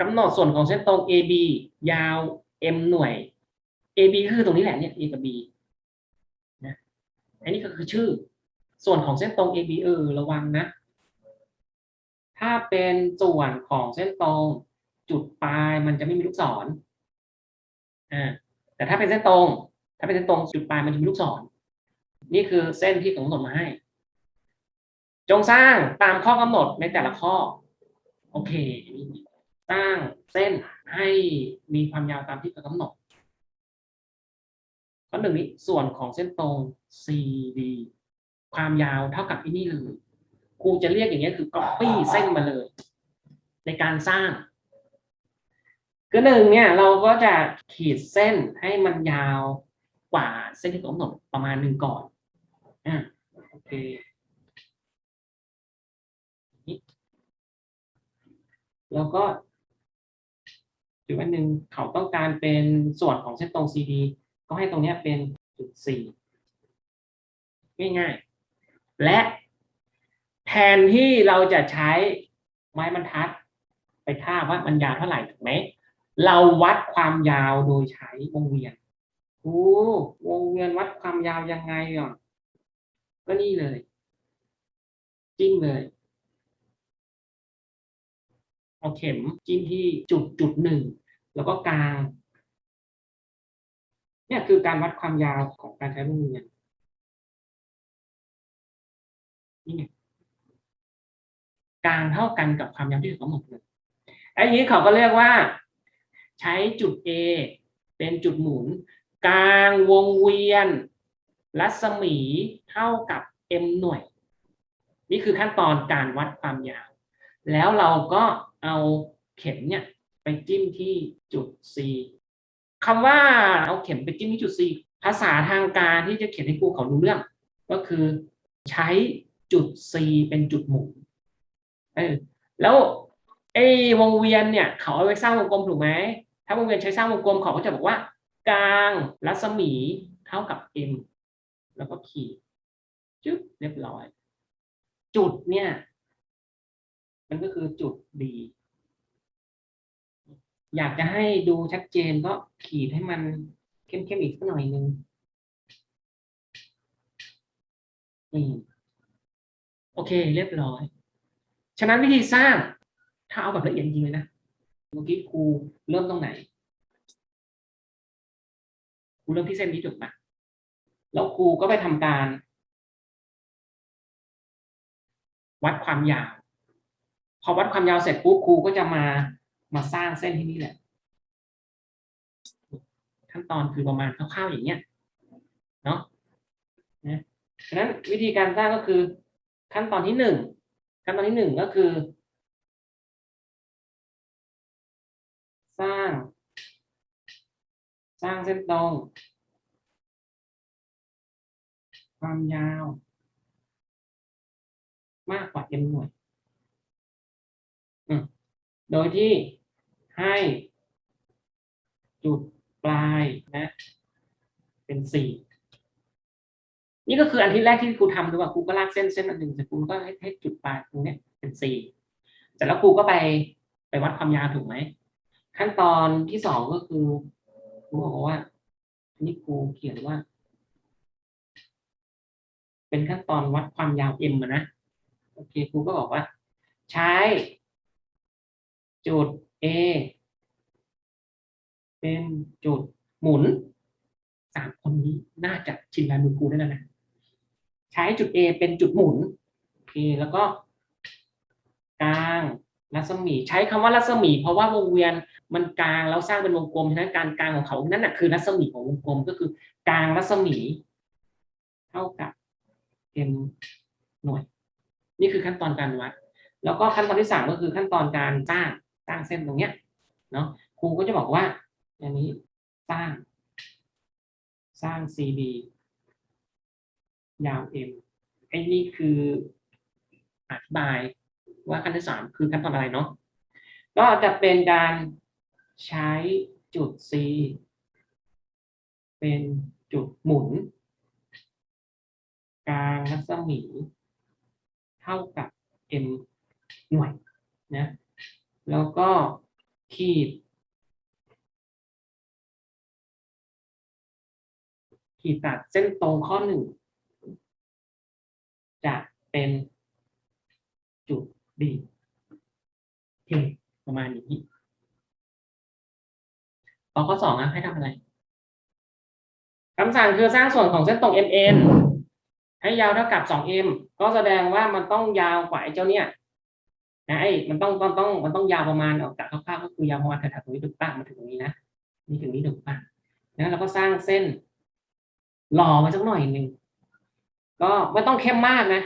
กำหนดส่วนของเส้นตรง AB ยาว m หน่วย AB ก็คือตรงนี้แหละเนี่ย A กับ B นะอันนี้ก็คือชื่อ ส่วนของเส้นตรง AB เออระวังนะ ถ้าเป็นส่วนของเส้นตรงจุดปลายมันจะไม่มีลูกศรอ่าแต่ถ้าเป็นเส้นตรง ถ้าเป็นเส้นตรงจุดปลายมันจะมีลูกศร นี่คือเส้นที่กำหนดมาให้ จงสร้างตามข้อกำหนดในแต่ละข้อ โอเค สร้างเส้นให้มีความยาวตามที่กำหนด ข้อหนึ่งนี้ส่วนของเส้นตรง CD ความยาวเท่ากับที่นี่เลยครูจะเรียกอย่างนี้คือ copy เส้นมาเลย ในการสร้างคือหนึ่งเนี่ยเราก็จะขีดเส้นให้มันยาวกว่าเส้นที่กำหนดประมาณหนึ่งก่อนอ่าโอเคแล้วก็ จุดวันหนึ่งเขาต้องการเป็นส่วนของเส้นตรง CD ก็ให้ตรงนี้เป็นจุด4ง่ายๆ และแทนที่เราจะใช้ไม้บรรทัด ไปคาว่ามันยาวเท่าไหร่ถูกไหมเราวัดความยาวโดยใช้วงเวียนโอ้วงเวียนวัดความยาวยังไงอะก็นี่เลยจิ้มเลย เอาเข็มจิ้มที่จุดจุดหนึ่งแล้วก็กลางเนี่ยคือการวัดความยาวของการใช้วงเวียนี่ไงกลางเท่ากันกับความยาวที่เขากำหนดเลยไอ้นี้เขาก็เรียกว่า ใช้จุด A เป็นจุดหมุน กลางวงเวียน รัศมีเท่ากับ m หน่วย นี่คือขั้นตอนการวัดความยาว แล้วเราก็ เอาเข็มเนี่ยไปจิ้มที่จุด C คำว่าเอาเข็มไปจิ้มที่จุด C ภาษาทางการที่จะเขียนให้ครูเขารู้เรื่อง ก็คือใช้จุด C เป็นจุดหมุนเออแล้วไอ้วงเวียนเนี่ยเขาเอาไว้สร้างวงกลมถูกไหมถ้าวงเวียนใช้สร้างวงกลมเขาก็จะบอกว่ากลางรัศมีเท่ากับ m แล้วก็ขีดจุดเรียบร้อย จุดเนี่ย มันก็คือจุด D อยากจะให้ดูชัดเจนก็ขีดให้มันเข้มๆอีกสักหน่อยนึงอืมโอเคเรียบร้อย ฉะนั้นวิธีสร้างถ้าเอาแบบละเอียดจริงเลยนะเมื่อกี้ครูเริ่มตรงไหนครูเริ่มที่เส้นนี้ถูกไหมแล้วครูก็ไปทำการ วัดความยาว พอวัดความยาวเสร็จปุ๊บครูก็จะมา มาสร้างเส้นที่นี่แหละ ขั้นตอนคือประมาณคร่าวๆอย่างเงี้ยเนาะนะฉะนั้นวิธีการสร้างก็คือขั้นตอนที่หนึ่งขั้นตอนที่หนึ่งก็คือ สร้าง สร้างเส้นตรงความยาว มากกว่า m หน่วยอืมโดยที่ ให้ จุดปลายนะ เป็นสี่นี่ก็คืออันที่แรกที่ครูทำดูว่าครูก็ลากเส้นเส้นอันหนึ่งเสร็จครูก็ให้ให้จุดปลายตรงเนี้ยเป็นสี่เสร็จแล้วครูก็ไปไปวัดความยาวถูกไหมขั้นตอนที่สองก็คือครูบอกว่าอันนี้ครูเขียนว่า เป็นขั้นตอนวัดความยาว m อะนะโอเคครูก็บอกว่า ใช้ จุด A เป็นจุดหมุนสามคนนี้น่าจะชินลายมือครูได้แล้วนะ ใช้จุด A เป็นจุดหมุนโอเคแล้วก็กลางรัศมีใช้คำว่ารัศมี เพราะว่าวงเวียนมันกลางแล้วสร้างเป็นวงกลมฉะนั้นการกลางของเขานั่นแหะคือรัศมีของวงกลมก็คือกลางรัศมี เท่ากับ m หน่วย นี่คือขั้นตอนการวัด แล้วก็ขั้นตอนที่สามก็คือขั้นตอนการสร้าง สร้างเส้นตรงเนี้ยเนาะครูก็จะบอกว่าอันนี้สร้าง สร้าง CD ยาว M ไอ้นี่คืออธิบายว่าขั้นที่สามคือขั้นตอนอะไรเนาะก็จะเป็นการใช้จุด C เป็นจุดหมุน กลางรัศมี เท่ากับ m หน่วยนะ แล้วก็ขีด ขีดตัดเส้นตรงข้อหนึ่งจะเป็นจุดดีโอเคประมาณนี้พอข้อสองอะให้ทำอะไรคำสั่งคือสร้างส่วนของเส้นตรง MN ให้ยาวเท่ากับ 2m ก็แสดงว่ามันต้องยาวกว่าไอ้เจ้าเนี่ย นะไอ้มันต้องต้องต้องมันต้องยาวประมาณออกจากคร่าวๆก็คือยาวประมาณแถวๆตรงนี้ถูกป่ะมาถึงตรงนี้นะนี่ถึงนี้ถูกป่ะนะเราก็สร้างเส้นหล่อมาสักหน่อยหนึ่งก็ไม่ต้องเข้มมากนะ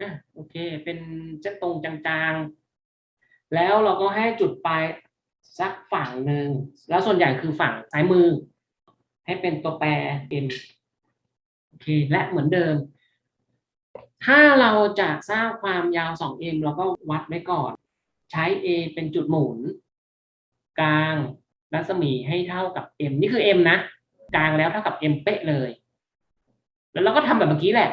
อะโอเค เป็นเส้นตรงจางๆ แล้วเราก็ให้จุดปลายสักฝั่งหนึ่งแล้วส่วนใหญ่คือฝั่งซ้ายมือ ให้เป็นตัวแปร m อเคและเหมือนเดิม ถ้าเราจะสร้างความยาว 2m เราก็วัดไว้ก่อน ใช้ a เป็นจุดหมุน กลางรัศมีให้เท่ากับ m นี่คือ m นะ กลางแล้วเท่ากับ m เป๊ะเลย แล้วเราก็ทำแบบเมื่อกี้แหละ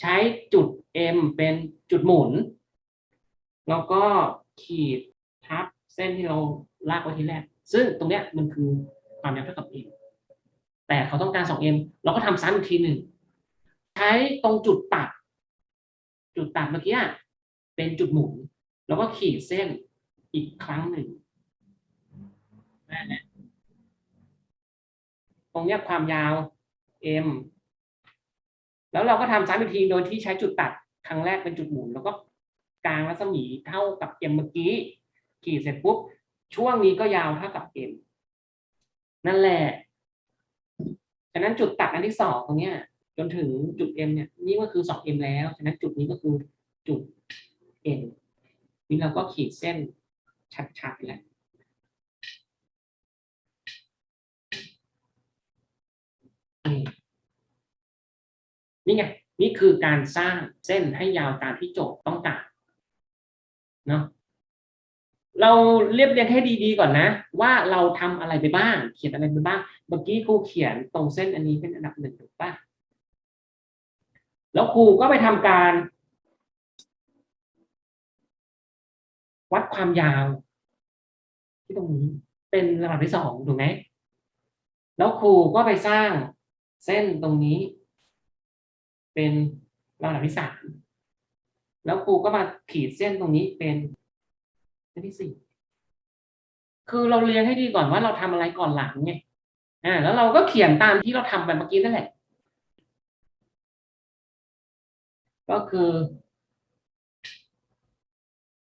ใช้จุด M เป็นจุดหมุน แล้วก็ขีดทับเส้นที่เราลากไว้ทีแรก ซึ่งตรงเนี้ยมันคือความยาวเท่ากับ M แต่เขาต้องการ 2M เราก็ทำซ้ำอีกทีหนึ่งใช้ตรงจุดตัด จุดตัดเมื่อกี้เป็นจุดหมุน แล้วก็ขีดเส้นอีกครั้งหนึ่งตรงนี้ความยาว M แล้วเราก็ทำซ้ำอีกทีโดยที่ใช้จุดตัดครั้งแรกเป็นจุดหมุน แล้วก็กลางรัศมีเท่ากับ m เมื่อกี้ ขีดเสร็จปุ๊บ ช่วงนี้ก็ยาวเท่ากับ m นั่นแหละะนั้นจุดตัดอันที่สองตรงเนี้ยจนถึงจุด m เนี่ยนี่ก็คือ 2m แล้วฉะนั้นจุดนี้ก็คือจุด n นี่เราก็ขีดเส้นชัดๆแล้วนี่ไงนี่คือการสร้างเส้นให้ยาวตามที่โจทย์ต้องการเนาะ เราเรียบเรียงให้ดีๆก่อนนะ ว่าเราทำอะไรไปบ้าง เขียนอะไรไปบ้าง เมื่อกี้ครูเขียนตรงเส้นอันนี้เป็นอันดับหนึ่งถูกปะแล้วครูก็ไปทำการ วัดความยาว ที่ตรงนี้เป็นลำดับที่สองถูกไหมแล้วครูก็ไปสร้างเส้นตรงนี้ เป็นลำดับที่สามแล้วครูก็มาขีดเส้นตรงนี้เป็น เส้นที่สี่คือเราเรียงให้ดีก่อนว่าเราทำอะไรก่อนหลังไงอ่าแล้วเราก็เขียนตามที่เราทำไปเมื่อกี้นั่นแหละ ก็คือ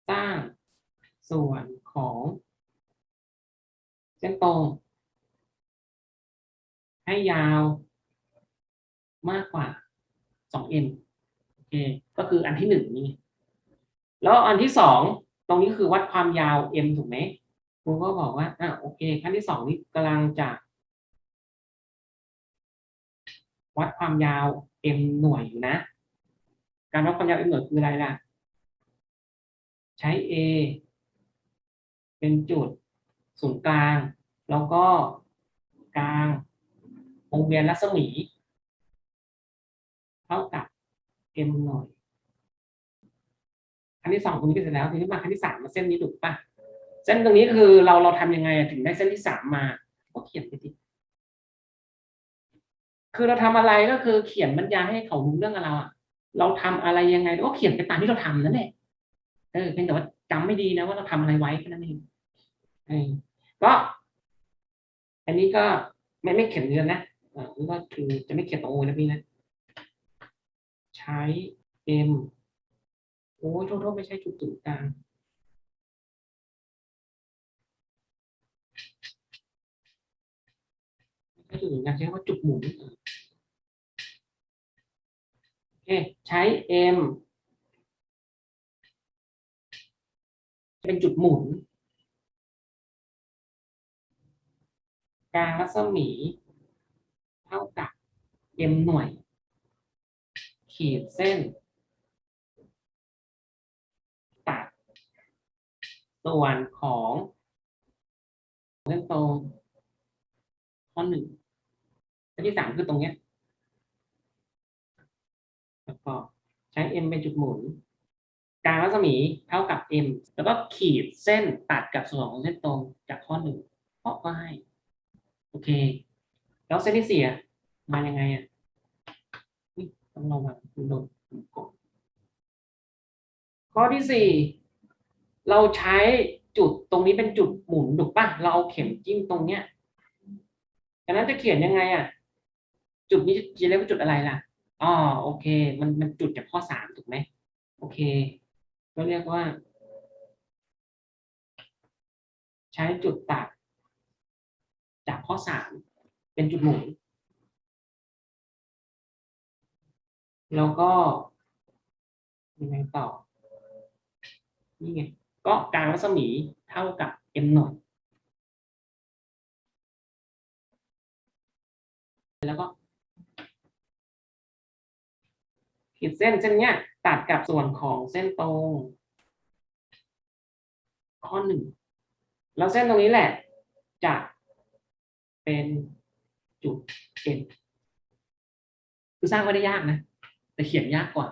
สร้างส่วนของเส้นตรง ให้ยาวมากกว่า 2m โอเค ก็คืออันที่หนึ่งนี่แล้วอันที่สอง รงนี้คือวัดความยาว m ถูกไหมครูก็บอกว่าอะโอเค ขั้นที่สองนี้กำลังจะ วัดความยาว m หน่วยอยู่นะ การวัดความยาว m หน่วยคืออะไรล่ะ ใช้ a เป็นจุดศูนย์กลาง แล้วก็กลางวงเวียนรัศมี เท่ากับ m หน่อย ขั้นที่สองตรงนี้ก็เสร็จแล้วทีนี้มาขั้นที่สามมาเส้นนี้ถูกปะเส้นตรงนี้คือเราเราทำยังไงถึงได้เส้นที่สามมาก็เขียนไปดิคือเราทำอะไรก็คือเขียนบรรยายให้เขารู้เรื่องกับเราอะเราทำอะไรยังไงก็เขียนไปตามที่เราทำนั่นแหละเออเพียงแต่ว่าจำไม่ดีนะว่าเราทำอะไรไว้แค่นั้นเองเออก็ อันนี้ก็ไม่ไม่เขียนเงินนะอ่านี่ก็คือจะไม่เขียนตรงโอนะพี่นะ ใช้ m โอ้ยโทษโทษไม่ใช่จุดศูนย์กลางไม่ใช่จุดกลางใช้ว่าจุดหมุนโอเคใช้ m เป็นจุดหมุน กลางรัศมีเท่ากับ m หน่วย ขีดเส้น ตัด ส่วนของเส้นตรงข้อหนึ่งอันที่สามคือตรงเนี้ยแล้วก็ใช้ m เป็นจุดหมุนกลางรัศมีเท่ากับ m แล้วก็ขีดเส้นตัดกับส่วนของเส้นตรงจากข้อหนึ่งเพราะก็ให้ โอเค แล้วเส้นที่สี่มายังไงอะต้องระวังคุณโดนกดข้อที่สี่ เราใช้จุดตรงนี้เป็นจุดหมุนถูกปะเราเอาเข็มจิ้มตรงเนี้ยดังนั้นจะเขียนยังไงอะ จุดนี้จะเรียกว่าจุดอะไรล่ะอ๋อโอเค มันมันจุดจากข้อสามถูกไหมโอเค ก็เรียกว่า ใช้จุดตัดจากข้อสามเป็นจุดหมุนแล้วก็ยังไงต่อนี่ไง ก็กลางรัศมีเท่ากับ m หน่วยแล้วก็ขีดเส้นเส้นเนี้ยตัดกับส่วนของเส้นตรง ข้อหนึ่งแล้วเส้นตรงนี้แหละ จะเป็นจุดเอ็นคือสร้างไม่ได้ยากนะ แต่เขียนยากกว่า